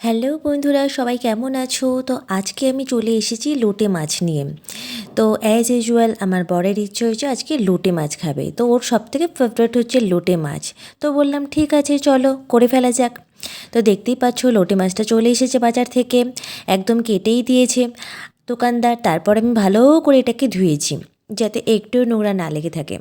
Hello বন্ধুরা, সবাই কেমন আছো? তো আজকে আমি চলে এসেছি লোটে মাছ নিয়ে। তো অ্যাজ ইউজুয়াল আমার বরের ইচ্ছে হয়েছে আজকে লোটে মাছ খাবে। তো ওর সব থেকে ফেভারিট হচ্ছে লোটে মাছ। তো বললাম, ঠিক আছে, চলো, করে ফেলা যাক। তো দেখতেই পাচ্ছ লোটে মাছটা চলে এসেছে বাজার থেকে। একদম কেটেই দিয়েছে। দোকানদার, তারপর আমি ভালো করে এটাকে ধুয়েছি। যাতে একটু নোংরা না লেগে থাকে।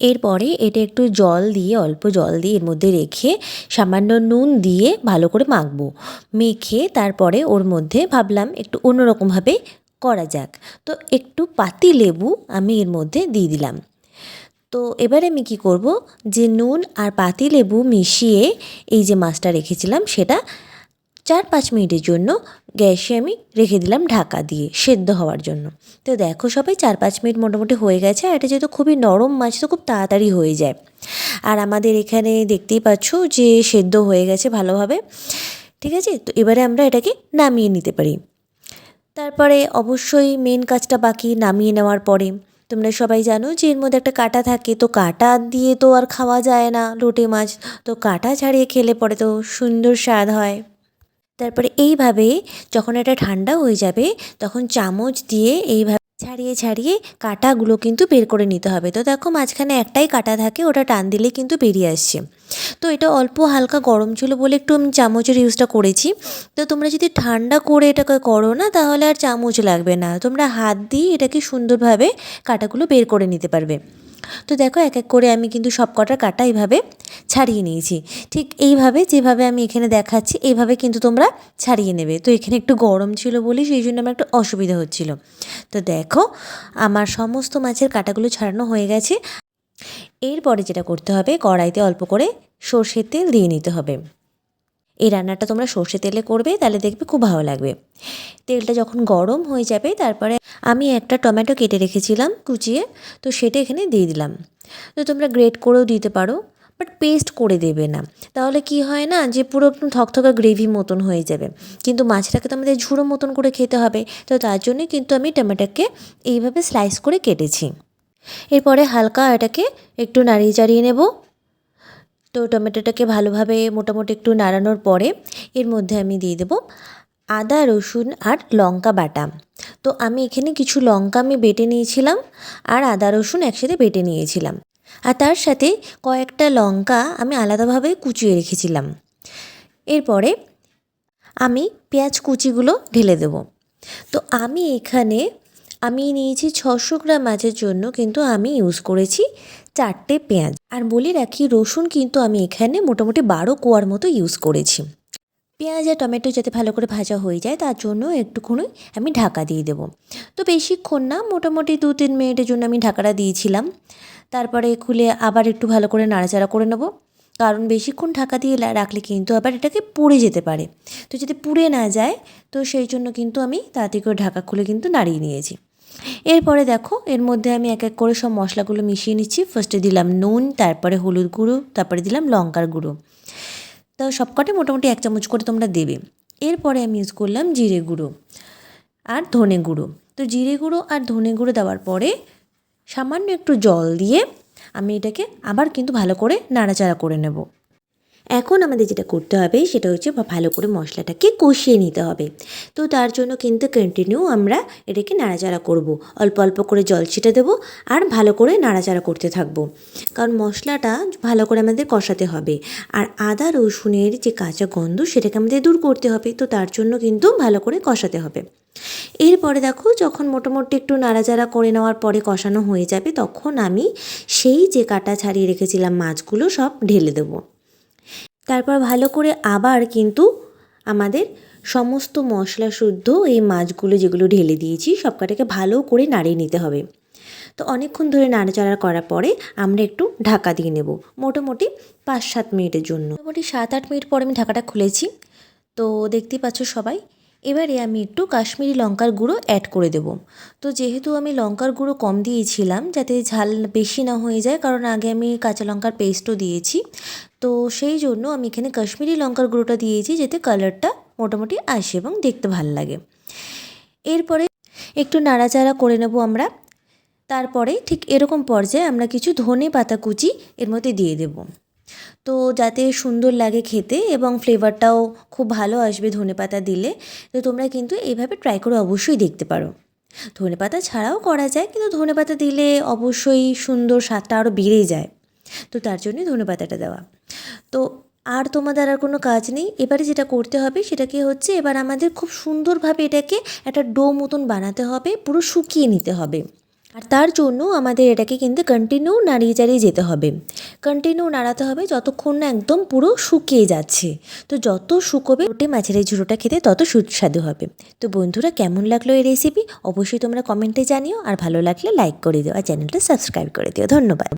এরপরে এটা একটু জল দিয়ে, অল্প জল দিয়ে এর মধ্যে রেখে সামান্য নুন দিয়ে ভালো করে মাখবো। মেখে তারপরে ওর মধ্যে ভাবলাম একটু অন্যরকমভাবে করা যাক। তো একটু পাতি লেবু আমি এর মধ্যে দিয়ে দিলাম। তো এবারে আমি কী করব? যে নুন আর পাতি লেবু মিশিয়ে এই যে মাছটা রেখেছিলাম সেটা চার পাঁচ মিনিটের জন্য গ্যাসে আমি রেখে দিলাম ঢাকা দিয়ে, সেদ্ধ হওয়ার জন্য। তো দেখো সবাই চার পাঁচ মিনিট মোটামুটি হয়ে গেছে, আর এটা যেহেতু খুবই নরম মাছ, তো খুব তাড়াতাড়ি হয়ে যায়। আর আমাদের এখানে দেখতেই পাচ্ছ যে সেদ্ধ হয়ে গেছে ভালোভাবে, ঠিক আছে? তো এবারে আমরা এটাকে নামিয়ে নিতে পারি। তারপরে অবশ্যই মেন কাজটা বাকি, নামিয়ে নেওয়ার পরে। তোমরা সবাই জানো যে এর মধ্যে একটা কাঁটা থাকে, তো কাঁটা দিয়ে তো আর খাওয়া যায় না, লোটে মাছ। তো কাঁটা ছাড়িয়ে খেলে পরে তো সুন্দর স্বাদ হয়। তারপরে এইভাবে যখন এটা ঠান্ডা হয়ে যাবে, তখন চামচ দিয়ে এইভাবে ছাড়িয়ে ছাড়িয়ে কাঁটাগুলো কিন্তু বের করে নিতে হবে। তো দেখো মাঝখানে একটাই কাঁটা থাকে, ওটা টান দিলে কিন্তু বেরিয়ে আসছে। তো এটা অল্প হালকা গরম ছিল বলে একটু আমি চামচের ইউজটা করেছি। তো তোমরা যদি ঠান্ডা করে এটাকে করো না, তাহলে আর চামচ লাগবে না। তোমরা হাত দিয়ে এটাকে সুন্দরভাবে কাঁটাগুলো বের করে নিতে পারবে। তো দেখো এক এক করে আমি কিন্তু সব কটার কাটা এইভাবে ছাড়িয়ে নিয়েছি। ঠিক এইভাবে যেভাবে আমি এখানে দেখাচ্ছি, এইভাবে কিন্তু তোমরা ছাড়িয়ে নেবে। তো এখানে একটু গরম ছিল বলে সেই জন্য আমার একটু অসুবিধা হচ্ছিল। তো দেখো, আমার সমস্ত মাছের কাটাগুলো ছাড়ানো হয়ে গেছে। এরপরে যেটা করতে হবে, কড়াইতে অল্প করে সর্ষের তেল দিয়ে নিতে হবে। এই রান্নাটা তোমরা সর্ষে তেলে করবে, তাহলে দেখবে খুব ভালো লাগবে। তেলটা যখন গরম হয়ে যাবে, তারপরে আমি একটা টমেটো কেটে রেখেছিলাম কুচিয়ে, তো সেটা এখানে দিয়ে দিলাম। তো তোমরা গ্রেট করেও দিতে পারো, বাট পেস্ট করে দেবে না। তাহলে কি হয় না, যে পুরো একদম থকথকা গ্রেভি মতন হয়ে যাবে। কিন্তু মাছটাকে তো আমাদের ঝুড়ো মতন করে খেতে হবে, তো তার জন্যে কিন্তু আমি টমেটোকে এইভাবে স্লাইস করে কেটেছি। এরপরে হালকা এটাকে একটু নাড়িয়ে চাড়িয়ে নেব। তো টমেটোটাকে ভালোভাবে মোটামুটি একটু নাড়ানোর পরে এর মধ্যে আমি দিয়ে দেবো আদা, রসুন আর লঙ্কা বাটা। তো আমি এখানে কিছু লঙ্কা আমি বেটে নিয়েছিলাম আর আদা, রসুন একসাথে বেটে নিয়েছিলাম। আর তার সাথে কয়েকটা লঙ্কা আমি আলাদাভাবে কুচিয়ে রেখেছিলাম। এরপরে আমি পেঁয়াজ কুচিগুলো ঢেলে দেব। তো আমি এখানে, আমি নিয়েছি ছশো গ্রাম মাছের জন্য কিন্তু আমি ইউজ করেছি চারটে পেঁয়াজ। আর বলে রাখি, রসুন কিন্তু আমি এখানে মোটামুটি বারো কোয়ার মতো ইউজ করেছি। পেঁয়াজ আর টমেটো যাতে ভালো করে ভাজা হয়ে যায়, তার জন্য একটুখানি আমি ঢাকা দিয়ে দেবো। তো বেশিক্ষণ না, মোটামুটি দু তিন মিনিটের জন্য আমি ঢাকাটা দিয়েছিলাম। তারপরে খুলে আবার একটু ভালো করে নাড়াচাড়া করে নেব। কারণ বেশিক্ষণ ঢাকা দিয়ে রাখলে কিন্তু আবার এটাকে পুড়ে যেতে পারে। তো যদি পুড়ে না যায়, তো সেই জন্য কিন্তু আমি তাড়াতাড়ি করে ঢাকা খুলে কিন্তু নাড়িয়ে নিয়েছি। এরপরে দেখো, এর মধ্যে আমি এক এক করে সব মশলাগুলো মিশিয়ে নিচ্ছি। ফার্স্টে দিলাম নুন, তারপরে হলুদ গুঁড়ো, তারপরে দিলাম লঙ্কার গুঁড়ো। তো সবকটা মোটামুটি এক চামচ করে তোমরা দেবে। এরপরে আমি ইউজ করলাম জিরে গুঁড়ো আর ধনে গুঁড়ো। তো জিরে গুঁড়ো আর ধনে গুঁড়ো দেওয়ার পরে সামান্য একটু জল দিয়ে আমি এটাকে আবার কিন্তু ভালো করে নাড়াচাড়া করে নেব। এখন আমাদের যেটা করতে হবে সেটা হচ্ছে ভালো করে মশলাটাকে কষিয়ে নিতে হবে। তো তার জন্য কিন্তু কন্টিনিউ আমরা এটাকে নাড়াচাড়া করব। অল্প অল্প করে জল ছিটে দেবো আর ভালো করে নাড়াচাড়া করতে থাকব। কারণ মশলাটা ভালো করে আমাদের কষাতে হবে। আর আদা, রসুনের যে কাঁচা গন্ধ সেটাকে আমাদের দূর করতে হবে। তো তার জন্য কিন্তু ভালো করে কষাতে হবে। এরপরে দেখো যখন মোটামুটি একটু নাড়াচাড়া করে নেওয়ার পরে কষানো হয়ে যাবে তখন আমি সেই যে কাটা ছাড়িয়ে রেখেছিলাম মাছগুলো সব ঢেলে দেবো। তারপর ভালো করে আবার কিন্তু আমাদের সমস্ত মশলা শুদ্ধ এই মাছগুলো যেগুলো ঢেলে দিয়েছি সব কটাকে ভালো করে নাড়িয়ে নিতে হবে। তো অনেকক্ষণ ধরে নাড়াচাড়া করার পরে আমরা একটু ঢাকা দিয়ে নেব, মোটামুটি পাঁচ সাত মিনিটের জন্য। মোটামুটি সাত আট মিনিট পরে আমি ঢাকাটা খুলেছি। তো দেখতেই পাচ্ছ সবাই এবারে আমি একটু কাশ্মীরি লঙ্কার গুঁড়ো অ্যাড করে দেব। তো যেহেতু আমি লঙ্কার গুঁড়ো কম দিয়েছিলাম, যাতে ঝাল বেশি না হয়ে যায়, কারণ আগে আমি কাঁচা লঙ্কার পেস্টও দিয়েছি। তো সেই জন্য আমি এখানে কাশ্মীরি লঙ্কার গুঁড়োটা দিয়েছি, যাতে কালারটা মোটামুটি আসে এবং দেখতে ভালো লাগে। এরপরে একটু নাড়াচাড়া করে নেব আমরা। তারপরে ঠিক এরকম পর্যায়ে আমরা কিছু ধনে পাতা কুচি এর মধ্যে দিয়ে দেব। তো যাতে সুন্দর লাগে খেতে এবং ফ্লেভারটাও খুব ভালো আসবে ধনেপাতা দিলে, তো তোমরা কিন্তু এইভাবে ট্রাই করে অবশ্যই দেখতে পারো। ধনেপাতা ছাড়াও করা যায়, কিন্তু ধনেপাতা দিলে অবশ্যই সুন্দর স্বাদটা আরও বেড়ে যায়। তো তার জন্যই ধনেপাতাটা দেওয়া। তো আর তোমাদের আর কোনো কাজ নেই? এবারে যেটা করতে হবে সেটাকে হচ্ছে এবার আমাদের খুব সুন্দরভাবে এটাকে একটা ডো মতন বানাতে হবে, পুরো শুকিয়ে নিতে হবে। আর তার জন্য আমাদের এটাকে কিন্তু কন্টিনিউ নাড়িয়ে চাড়িয়ে যেতে হবে। কন্টিনিউ নাড়াতে হবে যতক্ষণ না একদম পুরো শুকিয়ে যাচ্ছে। তো যত শুকোবে, ওটে মাছের এই ঝুড়োটা খেতে তত সুস্বাদু হবে। তো বন্ধুরা, কেমন লাগল এই রেসিপি অবশ্যই তোমরা কমেন্টে জানিও। আর ভালো লাগলে লাইক করে দিও। আর চ্যানেলটা সাবস্ক্রাইব করে দিও। ধন্যবাদ।